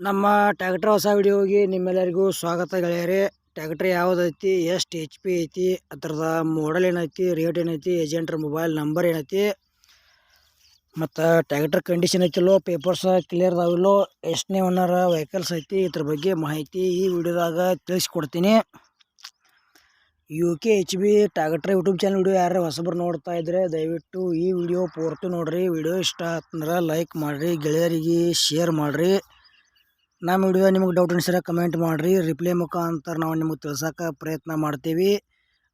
ನಮ್ಮ ಟ್ಯಾಕ್ಟ್ರ್ ಹೊಸ ವಿಡಿಯೋಗೆ ನಿಮ್ಮೆಲ್ಲರಿಗೂ ಸ್ವಾಗತ ಗೆಳೆಯರೆ. ಟ್ಯಾಕ್ಟ್ರ್ ಯಾವುದೈತಿ ಎಷ್ಟು ಎಚ್ ಪಿ ಐತಿ ಅದ್ರದ ಮಾಡಲ್ ಏನೈತಿ ರೇಟ್ ಏನೈತಿ ಏಜೆಂಟ್ರ ಮೊಬೈಲ್ ನಂಬರ್ ಏನೈತಿ, ಮತ್ತು ಟ್ಯಾಕ್ಟ್ರ್ ಕಂಡೀಷನ್ ಐತಿಲ್ಲೋ ಪೇಪರ್ಸ್ ಕ್ಲಿಯರ್ ಅದಾವಿಲ್ಲೋ, ಎಷ್ಟನೇ ಓನರ್ ವೆಹಿಕಲ್ಸ್ ಐತಿ, ಇದ್ರ ಬಗ್ಗೆ ಮಾಹಿತಿ ಈ ವಿಡಿಯೋದಾಗ ತಿಳಿಸ್ಕೊಡ್ತೀನಿ. ಯು ಕೆ ಎಚ್ ಬಿ ಟಾಗಟ್ರ ಯೂಟ್ಯೂಬ್ ಚಾನಲ್ ವಿಡಿಯೋ ಯಾರು ಹೊಸಬ್ರು ನೋಡ್ತಾ ಇದ್ರೆ ದಯವಿಟ್ಟು ಈ ವಿಡಿಯೋ ಪೂರ್ತಿ ನೋಡ್ರಿ. ವಿಡಿಯೋ ಇಷ್ಟ ಆತಂದ್ರೆ ಲೈಕ್ ಮಾಡಿರಿ, ಗೆಳೆಯರಿಗೆ ಶೇರ್ ಮಾಡಿರಿ. ನಮ್ಮ ವಿಡಿಯೋ ನಿಮಗೆ ಡೌಟ್ ಅನಿಸಿದ್ರೆ ಕಮೆಂಟ್ ಮಾಡಿರಿ. ರಿಪ್ಲೈ ಮುಖಾಂತರ ನಾವು ನಿಮಗೆ ತಿಳ್ಸೋಕೆ ಪ್ರಯತ್ನ ಮಾಡ್ತೀವಿ.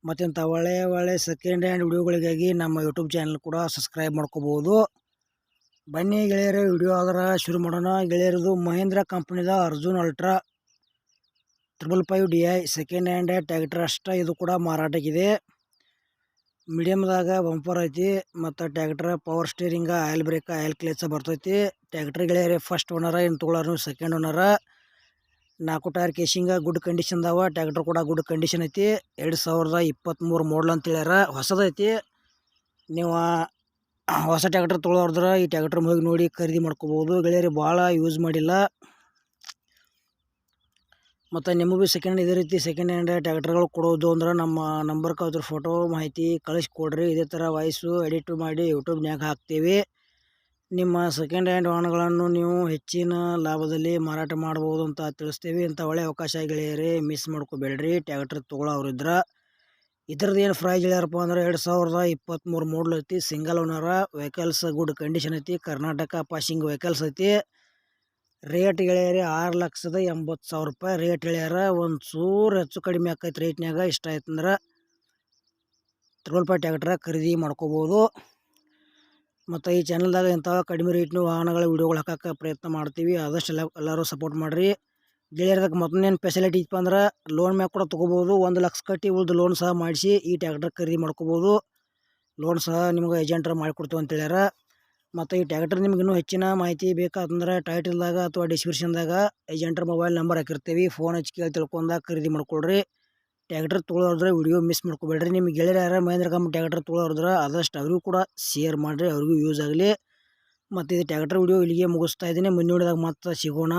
ಮತ್ತಿಂಥ ಒಳ್ಳೆಯ ಒಳ್ಳೆಯ ಸೆಕೆಂಡ್ ಹ್ಯಾಂಡ್ ವಿಡಿಯೋಗಳಿಗಾಗಿ ನಮ್ಮ ಯೂಟ್ಯೂಬ್ ಚಾನಲ್ ಕೂಡ ಸಬ್ಸ್ಕ್ರೈಬ್ ಮಾಡ್ಕೋಬೋದು. ಬನ್ನಿ ಗೆಳೆಯರು ವಿಡಿಯೋ ಆದ್ರೆ ಶುರು ಮಾಡೋಣ. ಗೆಳೆಯರದು Mahindra ಕಂಪ್ನಿದ Arjun ultra triple five D I second hand tractor ಅಷ್ಟೇ, ಇದು ಕೂಡ ಮಾರಾಟಕ್ಕಿದೆ. ಮೀಡಿಯಮ್ದಾಗ ಬಂಪರ್ ಐತಿ, ಮತ್ತು tractor power steering oil brake oil clutch ಬರ್ತೈತಿ. ಟ್ಯಾಕ್ಟ್ರ್ ಗೆಳೆಯರೇ ಫಸ್ಟ್ ಓನರ ಏನು ತೊಗೊಳಾರು ಸೆಕೆಂಡ್ ಓನರ ನಾಲ್ಕು ಟೈರ್ ಕೇಶಿಂಗ ಗುಡ್ ಕಂಡೀಷನ್ ಅದಾವ ಟ್ಯಾಕ್ಟ್ರ್ ಕೂಡ ಗುಡ್ ಕಂಡೀಷನ್ ಐತಿ. ಎರಡು ಸಾವಿರದ ಇಪ್ಪತ್ತ್ಮೂರು ಮಾಡಲ್ ಅಂತೇಳ್ಯಾರ ಹೊಸದೈತಿ ನೀವು ಹೊಸ ಟ್ಯಾಕ್ಟರ್ ತೊಗೊಳೋರ್ದ್ರೆ ಈ ಟ್ಯಾಕ್ಟ್ರ್ ಹೋಗಿ ನೋಡಿ ಖರೀದಿ ಮಾಡ್ಕೋಬೋದು. ಗೆಳೆಯರಿ ಭಾಳ ಯೂಸ್ ಮಾಡಿಲ್ಲ. ಮತ್ತು ನಿಮಗೂ ಭೀ ಸೆಕೆಂಡ್ ಇದೇ ರೀತಿ ಸೆಕೆಂಡ್ ಹ್ಯಾಂಡ್ ಟ್ಯಾಕ್ಟರ್ಗಳು ಕೊಡೋದು ಅಂದ್ರೆ ನಮ್ಮ ನಂಬರ್ಗೆ ಅದ್ರ ಫೋಟೋ ಮಾಹಿತಿ ಕಳಿಸ್ಕೊಡ್ರಿ. ಇದೇ ಥರ ವಾಯ್ಸು ಎಡಿಟ್ ಮಾಡಿ ಯೂಟ್ಯೂಬ್ನ್ಯಾಗ ಹಾಕ್ತೀವಿ. ನಿಮ್ಮ ಸೆಕೆಂಡ್ ಹ್ಯಾಂಡ್ ವಾಹನಗಳನ್ನು ನೀವು ಹೆಚ್ಚಿನ ಲಾಭದಲ್ಲಿ ಮಾರಾಟ ಮಾಡ್ಬೋದು ಅಂತ ತಿಳಿಸ್ತೀವಿ. ಇಂಥ ಒಳ್ಳೆ ಅವಕಾಶ ಗೆಳೆಯರಿ ಮಿಸ್ ಮಾಡ್ಕೋಬೇಡ್ರಿ. ಟ್ಯಾಕ್ಟರ್ ತೊಗೊಳೋರಿದ್ರೆ ಇದ್ರದ್ದು ಏನು ಫ್ರೈಜ್ ಹೇಳ್ಯಾರಪ್ಪ ಅಂದ್ರೆ ಎರಡು ಸಾವಿರದ ಇಪ್ಪತ್ತ್ಮೂರು ಮಾಡಲ್ ಐತಿ single owner vehicles good condition ಐತಿ. ಕರ್ನಾಟಕ ಪಾಸಿಂಗ್ ವೆಹಿಕಲ್ಸ್ ಐತಿ. ರೇಟ್ ಹೇಳ್ಯಾರ ಆರು ಲಕ್ಷದ ಎಂಬತ್ತು ಸಾವಿರ ರೂಪಾಯಿ. ರೇಟ್ ಹೇಳ್ಯಾರ ಒಂದು ಚೂರು ಹೆಚ್ಚು ಕಡಿಮೆ ಆಕೈತೆ ರೇಟ್ನಾಗ ಇಷ್ಟ ಆಯ್ತಂದ್ರೆ ಅಂದ್ರೆ ಫೈವ್ ಟ್ಯಾಕ್ಟ್ರ ಖರೀದಿ ಮಾಡ್ಕೋಬೋದು. ಮತ್ತು ಈ ಚಾನಲ್ದಾಗ ಇಂಥ ಕಡಿಮೆ ರೇಟ್ನ ವಾಹನಗಳ ವಿಡಿಯೋಗಳು ಹಾಕೋಕೆ ಪ್ರಯತ್ನ ಮಾಡ್ತೀವಿ. ಆದಷ್ಟು ಎಲ್ಲ, ಎಲ್ಲರೂ ಸಪೋರ್ಟ್ ಮಾಡಿರಿ. ಗೆಳೆಯರದಾಗ ಮತ್ತೊಂದೇನು ಫೆಸಿಲಿಟಿ ಇತ್ತು ಅಂದ್ರೆ ಲೋನ್ ಮ್ಯಾಗ ಕೂಡ ತೊಗೋಬೋದು. ಒಂದು ಲಕ್ಷ ಕಟ್ಟಿ ಉಳಿದು ಲೋನ್ ಸಹ ಮಾಡಿಸಿ ಈ ಟ್ಯಾಕ್ಟ್ರ್ ಖರೀದಿ ಮಾಡ್ಕೋಬೋದು. ಲೋನ್ ಸಹ ನಿಮ್ಗೆ ಏಜೆಂಟ್ರ ಮಾಡಿಕೊಡ್ತೀವಿ ಅಂತ ಹೇಳ್ಯಾರ. ಮತ್ತು ಈ ಟ್ಯಾಕ್ಟರ್ ನಿಮ್ಗೆ ಇನ್ನೂ ಹೆಚ್ಚಿನ ಮಾಹಿತಿ ಬೇಕಾತಂದ್ರೆ ಟೈಟಲ್ದಾಗ ಅಥವಾ ಡಿಸ್ಕ್ರಿಪ್ಷನ್ದಾಗ ಏಜೆಂಟ್ರ ಮೊಬೈಲ್ ನಂಬರ್ ಹಾಕಿರ್ತೀವಿ. ಫೋನ್ ಹಚ್ಚಿ ಕೇಳಿ ತಿಳ್ಕೊಂಡಾಗ ಖರೀದಿ ಮಾಡ್ಕೊಳ್ರಿ. ಟ್ಯಾಕ್ಟರ್ ತೊಗೊಳೋದ್ರೆ ವಿಡಿಯೋ ಮಿಸ್ ಮಾಡ್ಕೊಬೇಡ್ರಿ. ನಿಮ್ಗೆ ಗೆಳೆಯರ ಯಾರು ಮಹೇಂದ್ರ ಕಂಪ್ನಿ ಟ್ಯಾಕ್ಟರ್ ತೊಗೊಳೋದ್ರೆ ಆದಷ್ಟು ಅವ್ರಿಗೂ ಕೂಡ ಶೇರ್ ಮಾಡಿರಿ, ಅವ್ರಿಗೂ ಯೂಸ್ ಆಗಲಿ. ಮತ್ತು ಇದು ಟ್ಯಾಕ್ಟರ್ ವಿಡಿಯೋ ಇಲ್ಲಿಗೆ ಮುಗಿಸ್ತಾ ಇದ್ದೀನಿ. ಮುಂದಿನ ಮತ್ತೆ ಸಿಗೋಣ.